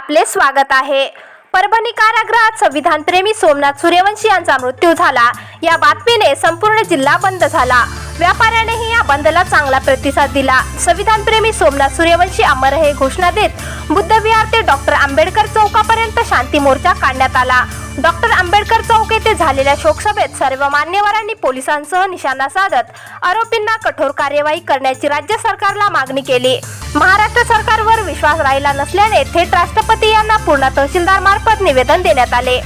आपले स्वागत आहे. परभणी कारागृहात संविधानप्रेमी सोमनाथ सूर्यवंशी यांचा मृत्यू झाला. या बातमीने संपूर्ण जिल्हा बंद झाला. व्यापाऱ्यानेही या बंदला चांगला प्रतिसाद दिला. संविधानप्रेमी सोमनाथ सूर्यवंशी अमर हे घोषणा देत बुद्धविहार ते डॉक्टर आंबेडकर चौकापर्यंत शांती मोर्चा काढण्यात आला. डॉक्टर आंबेडकर चौक येथे झालेल्या शोकसभेत सर्व मान्यवरांनी पोलिसांसह निशाणा साधत आरोपींना कठोर कार्यवाही करण्याची राज्य सरकारला मागणी केली. महाराष्ट्र सरकारवर विश्वास राहिला नसल्याने थेट राष्ट्रपती यांना पूर्ण तहसीलदार मार्फत निवेदन देण्यात आले.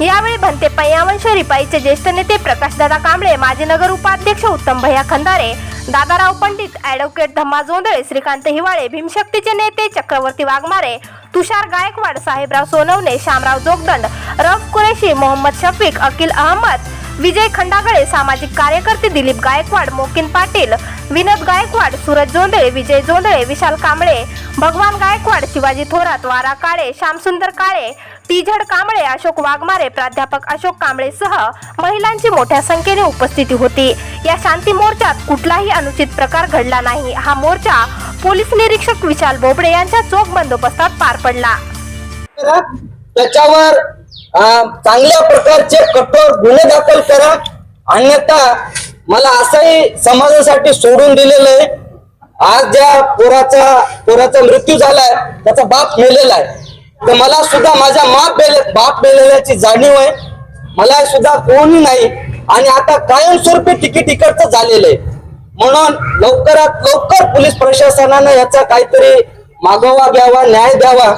यावेळी भंते पय्यावंश रिपाईचे ज्येष्ठ नेते प्रकाशदादा कांबळे माजी नगर उपाध्यक्ष उत्तम भैया खंदारे दादाराव पंडित ॲडव्होकेट धम्मा जोंधळे श्रीकांत हिवाळे भीमशक्तीचे नेते चक्रवर्ती वाघमारे तुषार गायकवाड साहेबराव सोनवणे शामराव जोगदंड रफ कुरेशी मोहम्मद शफीक अकिल अहमद विजय खंडागळे सामाजिक कार्यकर्ते दिलीप गायकवाड मोकिन पाटील विनोद गायकवाड सूरज जोंधळे विजय जोंधळे विशाल कांबळे भगवान गायकवाड शिवाजी थोरात वारा काळे श्यामसुंदर काळे टीझड कांबळे अशोक वाघमारे प्राध्यापक अशोक कांबळेसह महिलांची मोठ्या संख्येने उपस्थिती होती. या शांती मोर्चात कुठलाही अनुचित प्रकार घडला नाही. हा मोर्चा पोलीस निरीक्षक विशाल बोबडे यांच्या चोख बंदोबस्तात पार पडला. त्याच्यावर चांगल्या प्रकारचे कठोर गुन्हे दाखल करा. अन्यथा मला असंही समाजासाठी सोडून दिलेलं आहे. आज ज्या पोराचा पोराचा मृत्यू झालाय त्याचा बाप मेलेला आहे. तर मला सुद्धा माझ्या माप मेले बाप मेलेल्याची जाणीव आहे. मला सुद्धा कोणी नाही. आणि आता कायमस्वरूपी तिकीट इकडचं झालेलं आहे. म्हणून लवकरात लवकर पोलीस प्रशासनानं याचा काहीतरी मागोवा घ्यावा न्याय द्यावा.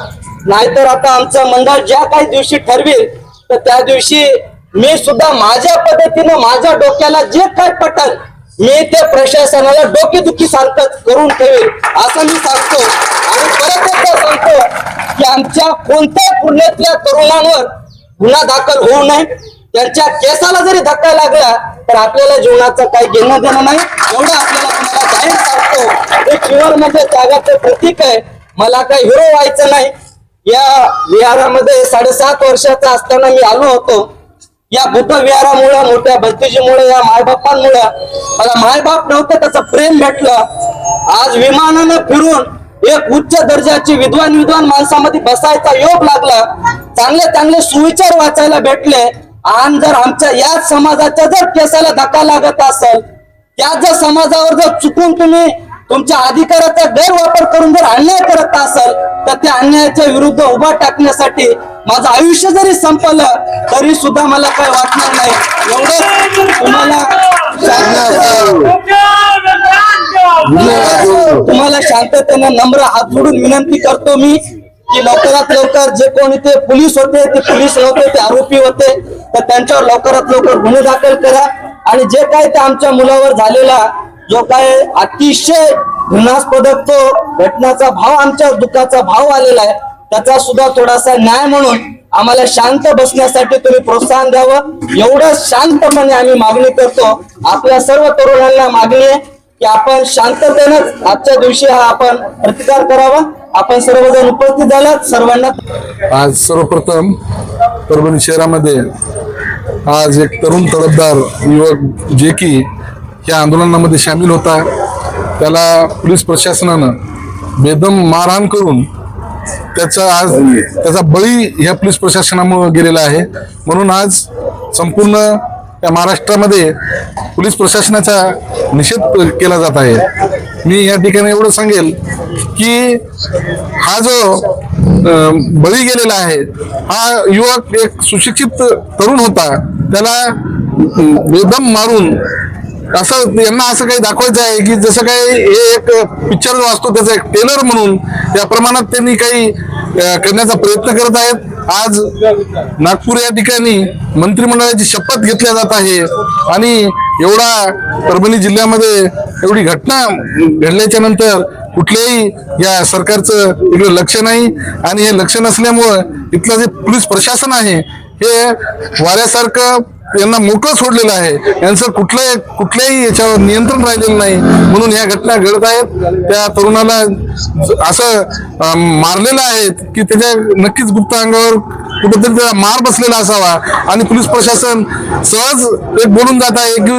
नाहीतर आता आमचं मंडळ ज्या काही दिवशी ठरवेल तर त्या दिवशी मी सुद्धा माझ्या पद्धतीनं माझ्या डोक्याला जे काय पटल मी ते प्रशासनाला डोकेदुखी सारखं करून ठेवेल असं मी सांगतो. आणि परत एकदा सांगतो की आमच्या कोणत्या पुण्यातल्या तरुणांवर गुन्हा दाखल होऊ नये. त्यांच्या केसाला जरी धक्का लागला तर आपल्याला जीवनाचं काही घेणं देणं नाही. एवढं आपल्याला तुम्हाला जाहीर सांगतो हे जीवन म्हणजे त्यागाचं प्रतीक आहे. मला काही हिरो व्हायचं नाही. या विहारामध्ये साडेसात वर्षाचा असताना मी आलो होतो. या बुद्ध विहारामुळं मोठ्या भक्तीजीमुळे या मायबापांमुळे मला मायबाप नव्हतं त्याचं प्रेम भेटलं. आज विमानानं फिरून एक उच्च दर्जाची विद्वान विद्वान माणसामध्ये बसायचा योग लागला. चांगले चांगले सुविचार वाचायला भेटले. आणि जर आमच्या याच समाजाच्या जर केसाला धक्का लागत असेल त्या जर समाजावर जर चुकून तुम्ही तुमच्या अधिकाराचा गैरवापर करून जर अन्याय करत असाल तर त्या अन्यायाच्या विरुद्ध उभा टाकण्यासाठी माझं आयुष्य जरी संपलं तरी सुद्धा मला काय वाटणार नाही. एवढंच तुम्हाला तुम्हाला शांततेने नम्र हात जोडून विनंती करतो मी की लवकरात लवकर जे कोणी ते पोलीस होते ते पोलीस होते ते आरोपी होते तर त्यांच्यावर लवकरात लवकर गुन्हे दाखल करा. आणि जे काय ते आमच्या मुलावर झालेला जो काय अतिशय घृणास्पदक तो घटनाचा भाव आमच्या दुःखाचा भाव आलेला आहे. त्याचा सुद्धा थोडासा न्याय म्हणून आम्हाला शांत बसण्यासाठी तुम्ही प्रोत्साहन द्यावं. एवढं शांतपणे आम्ही मागणी करतो. आपल्या सर्व तरुणांना मागणी आहे की आपण शांततेनंच आजच्या दिवशी हा आपण प्रतिकार करावा. आपण सर्वजण उपस्थित झाला सर्वांना आज सर्वप्रथम परभणी शहरामध्ये आज एक तरुण तडफदार युवक जे की या आंदोलनामध्ये सामील होता त्याला पोलीस प्रशासनानं बेदम मारहाण करून त्याचा आज त्याचा बळी ह्या पोलीस प्रशासनामुळे गेलेला आहे. म्हणून आज संपूर्ण या महाराष्ट्रामध्ये पोलीस प्रशासनाचा निषेध केला जात आहे. मी या ठिकाणी एवढं सांगेल की हा जो बळी गेलेला आहे हा युवक एक सुशिक्षित तरुण होता. त्याला बेदम मारून असं यांना असं काही दाखवायचं आहे की जसं काही हे एक पिक्चर जो असतो त्याचा एक टेलर म्हणून त्या प्रमाणात त्यांनी काही करण्याचा प्रयत्न करत आहेत. आज नागपूर या ठिकाणी मंत्रिमंडळाची शपथ घेतल्या जात आहे. आणि एवढा परभणी जिल्ह्यामध्ये एवढी घटना घडल्याच्या नंतर कुठल्याही या सरकारचं इकडे लक्ष नाही. आणि हे लक्ष नसल्यामुळं इथलं जे पोलीस प्रशासन आहे हे वाऱ्यासारखं यांना मोकळं सोडलेलं आहे. यांचं कुठलं कुठल्याही याच्यावर नियंत्रण राहिलेलं नाही. म्हणून या घटना घडत आहेत. त्या तरुणाला असं मारलेलं आहे की त्याच्या नक्कीच गुप्त अंगावर कुठेतरी त्याला मार बसलेला असावा. आणि पोलीस प्रशासन सहज एक बोलून जात आहे की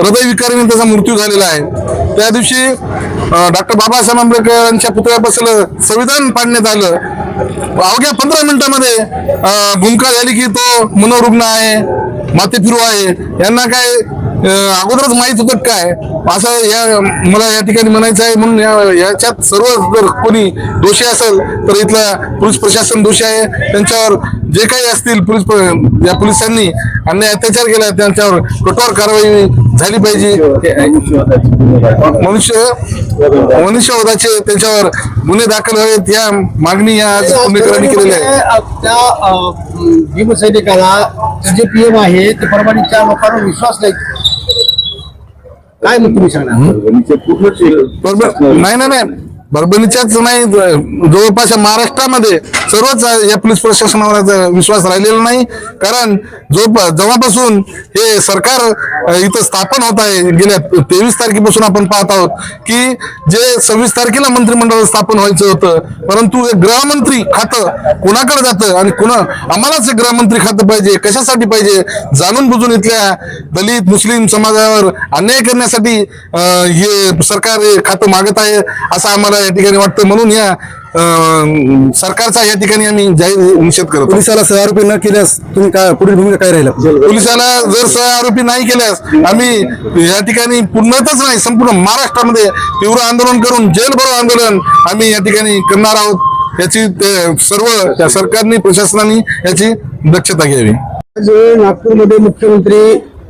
हृदयविकारीने त्याचा मृत्यू झालेला आहे. त्या दिवशी डॉक्टर बाबासाहेब आंबेडकर यांच्या पुतळ्यापासून संविधान पाडण्यात आलं. अवघ्या पंधरा मिनिटामध्ये भूमिका झाली की तो मनोरुग्ण आहे. माते फिरू आहे. यांना काय अगोदरच माहीत होतं काय? असं या मला या ठिकाणी म्हणायचं आहे म्हणून या- याच्यात सर्व जर कोणी दोषी असेल तर इथला पोलीस प्रशासन दोषी आहे. त्यांच्यावर जे काही असतील पोलीस या पोलिसांनी अन्याय अत्याचार केला त्यांच्यावर कठोर कारवाई झाली पाहिजे. मनुष्य मनुष्यवधाचे त्यांच्यावर गुन्हे दाखल व्हावेत या मागणी या आज पुणेकरांनी केलेल्या आहे. त्या भीमसैनिकाला जे पी एम आहे ते परभणीच्या लोकांवर विश्वास नाही. काय मग तुम्ही सांगणार? नाही नाही. परभणीच्याच नाही जवळपास महाराष्ट्रामध्ये सर्वच या पोलीस प्रशासनावर विश्वास राहिलेला नाही. कारण जो जेव्हापासून हे सरकार इथं स्थापन होत आहे गेल्या तेवीस तारखेपासून आपण पाहत आहोत की जे सव्वीस तारखेला मंत्रिमंडळ स्थापन व्हायचं होतं परंतु हे गृहमंत्री खातं कोणाकडे जातं आणि कुणा आम्हालाच हे गृहमंत्री खातं पाहिजे कशासाठी पाहिजे जाणून बुजून इथल्या दलित मुस्लिम समाजावर अन्याय करण्यासाठी हे सरकार हे खातं मागत आहे असं आम्हाला या ठिकाणी वाटतं म्हणून या अं, सरकारचा या ठिकाणी आम्ही जाहीर निषेध करतो पोलिसाला सह आरोपी न केल्यास तुम्ही काय पुढील भूमिका काय राहिला? पोलिसाला जर सह आरोपी नाही केल्यास आम्ही या ठिकाणी पूर्णतच नाही संपूर्ण महाराष्ट्रामध्ये तीव्र आंदोलन करून जेल भरो आंदोलन आम्ही या ठिकाणी करणार आहोत. याची सर्व त्या सरकारने प्रशासनाने याची दक्षता घ्यावी. आज नागपूरमध्ये मुख्यमंत्री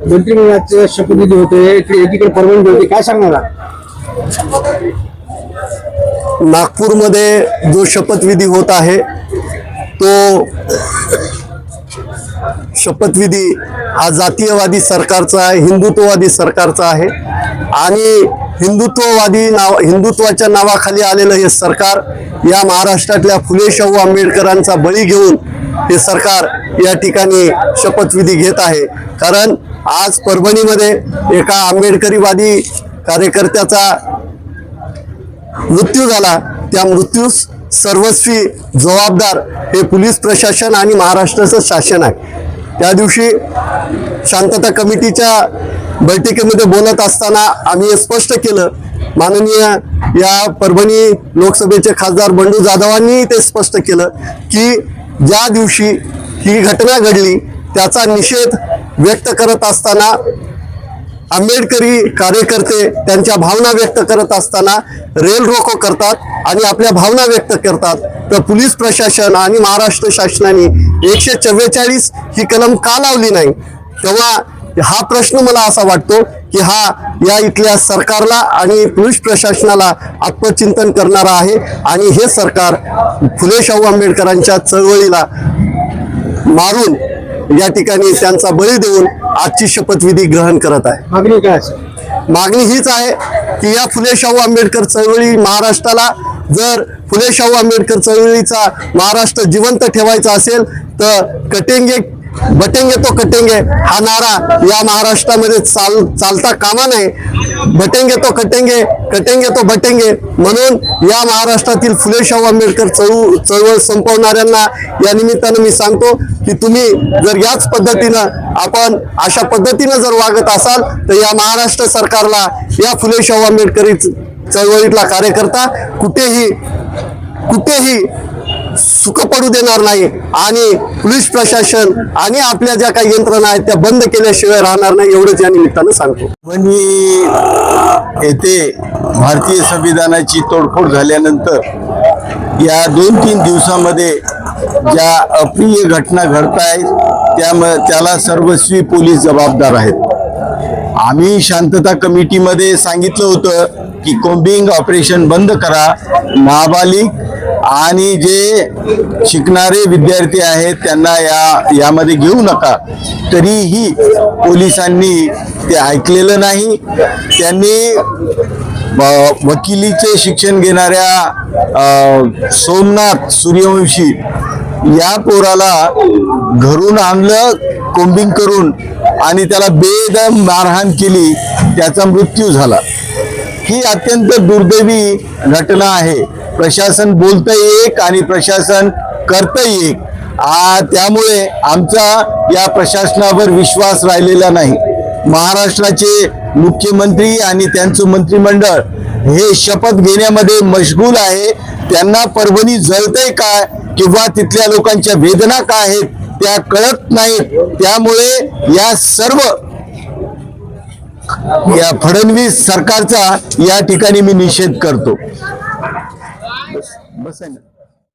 मंत्रिमंडळाचे शपथविधी होते इकडे एकीकडे परभणी होते काय सांगणार? आहात? नागपूरमध्ये जो शपथविधी होत आहे तो शपथविधी हा जातीयवादी सरकारचा आहे हिंदुत्ववादी सरकारचा आहे आणि हिंदुत्ववादी नाव हिंदुत्वाच्या नावाखाली आलेलं हे सरकार या महाराष्ट्रातल्या फुले शाहू आंबेडकरांचा बळी घेऊन हे सरकार या ठिकाणी शपथविधी घेत आहे. कारण आज परभणीमध्ये एका आंबेडकरीवादी कार्यकर्त्याचा मृत्यू झाला. त्या मृत्यूस सर्वस्वी जबाबदार हे पोलीस प्रशासन आणि महाराष्ट्राचं शासन आहे. त्या दिवशी शांतता कमिटीच्या बैठकीमध्ये बोलत असताना आम्ही हे स्पष्ट केलं. माननीय या परभणी लोकसभेचे खासदार बंडू जाधवांनी ते स्पष्ट केलं की ज्या दिवशी ही घटना घडली त्याचा निषेध व्यक्त करत असताना आंबेडकरी कार्यकर्ते त्यांच्या भावना व्यक्त करत असताना रेल रोको करतात आणि आपल्या भावना व्यक्त करतात. तर पोलीस प्रशासन आणि महाराष्ट्र शासनाने एकशे चव्वेचाळीस ही कलम का लावली नाही? तेव्हा हा प्रश्न मला असा वाटतो की हा या इथल्या सरकारला आणि पोलीस प्रशासनाला आत्मचिंतन करणारा आहे आणि हे सरकार फुले शाहू आंबेडकरांच्या चळवळीला मारून या ठिकाणी त्यांचा बळी देऊन आजची शपथविधी ग्रहण करत आहे. मागणी काय मागणी हीच आहे की या फुले शाहू आंबेडकर चळवळी महाराष्ट्राला जर फुले शाहू आंबेडकर चळवळीचा महाराष्ट्र जिवंत ठेवायचा असेल तर कटेंगे बटेंगे तो कटेंगे. हा नारा या महाराष्ट्रामध्ये चाल चालता कामा नये. बटेंगे तो कटेंगे कटेंगे तो बटेंगे. म्हणून या महाराष्ट्रातील फुले शाहू आंबेडकर चळू चळवळ संपवणाऱ्यांना या निमित्तानं मी सांगतो की तुम्ही जर याच पद्धतीनं आपण अशा पद्धतीनं जर वागत असाल तर या महाराष्ट्र सरकारला या फुले शाहू आंबेडकरी चळवळीतला कार्यकर्ता कुठेही कुठेही सुख पडू देणार नाही आणि पोलीस प्रशासन आणि आपल्या ज्या काही यंत्रणा आहेत त्या बंद केल्याशिवाय राहणार नाही एवढंच या निमित्तानं सांगतो. मी येथे भारतीय संविधानाची तोडफोड झाल्यानंतर या दोन तीन दिवसामध्ये ज्या अप्रिय घटना घडत आहेत त्यामुळे त्याला सर्वस्वी पोलीस जबाबदार आहेत. आम्ही शांतता कमिटीमध्ये सांगितलं होतं की कोम्बिंग ऑपरेशन बंद करा नाबालिक आणि जे शिकणारे विद्यार्थी आहेत त्यांना या यामध्ये घेऊ नका. तरीही पोलिसांनी ते ऐकलेलं नाही. त्यांनी वकिलीचे शिक्षण घेणाऱ्या सोमनाथ सूर्यवंशी या पोराला घरून आणलं कोंबिंग करून आणि त्याला बेदम मारहाण केली त्याचा मृत्यू झाला. ही अत्यंत दुर्दैवी घटना आहे. प्रशासन बोलतं एक आणि प्रशासन करतं एक. त्यामुळे आमचा या प्रशासनावर विश्वास राहिलेला नाही. महाराष्ट्राचे मुख्यमंत्री आणि त्यांचं मंत्रिमंडळ हे शपथ घेण्यामध्ये मशगूल आहे. त्यांना परभणी जळतंय काय किंवा तिथल्या लोकांच्या वेदना काय आहेत त्या कळत नाहीत. त्यामुळे या सर्व या फडणवीस सरकारचा या ठिकाणी मी निषेध करतो. बस आहे ना